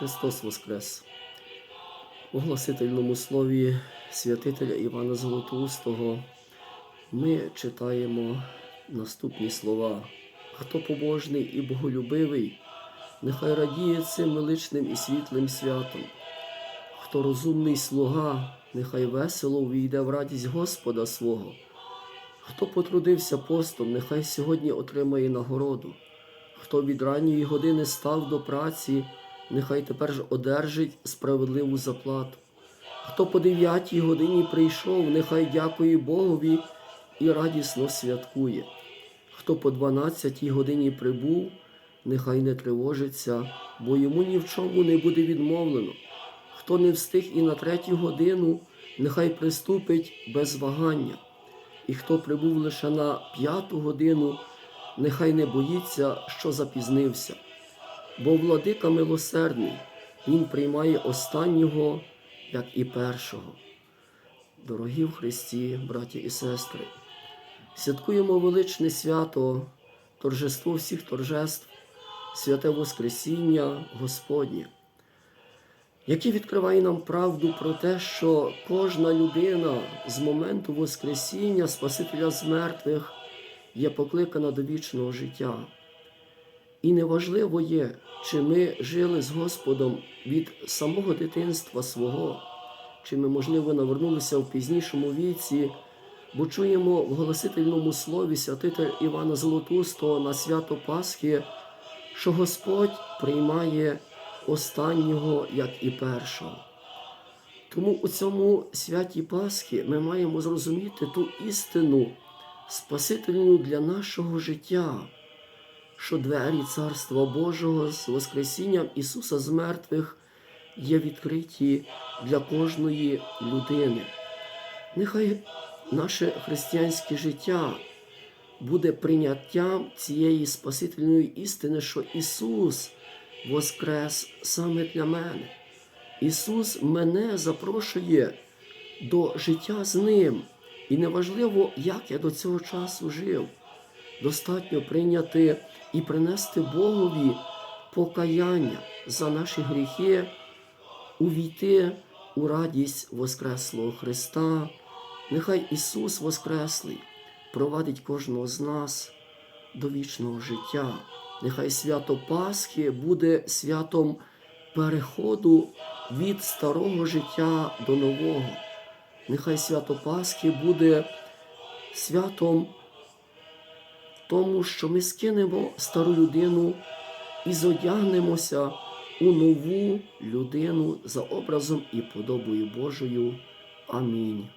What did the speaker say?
Христос Воскрес! У огласительному слові святителя Івана Золотоустого ми читаємо наступні слова. Хто побожний і боголюбивий, нехай радіє цим величним і світлим святом. Хто розумний слуга, нехай весело увійде в радість Господа свого. Хто потрудився постом, нехай сьогодні отримає нагороду. Хто від ранньої години став до праці, нехай тепер ж одержить справедливу заплату. Хто по дев'ятій годині прийшов, нехай дякує Богові і радісно святкує. Хто по дванадцятій годині прибув, нехай не тривожиться, бо йому ні в чому не буде відмовлено. Хто не встиг і на третю годину, нехай приступить без вагання. І хто прибув лише на п'яту годину, нехай не боїться, що запізнився. Бо владика милосердний, Він приймає останнього, як і першого. Дорогі в Христі, браті і сестри, святкуємо величне свято, торжество всіх торжеств, святе Воскресіння Господнє, яке відкриває нам правду про те, що кожна людина з моменту Воскресіння Спасителя з мертвих є покликана до вічного життя. І неважливо є, чи ми жили з Господом від самого дитинства свого, чи ми, можливо, навернулися в пізнішому віці, бо чуємо в голосительному слові святителя Івана Золотустого на свято Пасхи, що Господь приймає останнього, як і першого. Тому у цьому святі Пасхи ми маємо зрозуміти ту істину, спасительну для нашого життя що двері Царства Божого з Воскресінням Ісуса з мертвих є відкриті для кожної людини. Нехай наше християнське життя буде прийняттям цієї спасительної істини, що Ісус воскрес саме для мене. Ісус мене запрошує до життя з Ним. І неважливо, як я до цього часу жив. Достатньо прийняти і принести Богові покаяння за наші гріхи, увійти у радість Воскреслого Христа. Нехай Ісус Воскреслий провадить кожного з нас до вічного життя. Нехай свято Пасхи буде святом переходу від старого життя до нового. Нехай свято Пасхи буде святом тому, що ми скинемо стару людину і зодягнемося у нову людину за образом і подобою Божою. Амінь.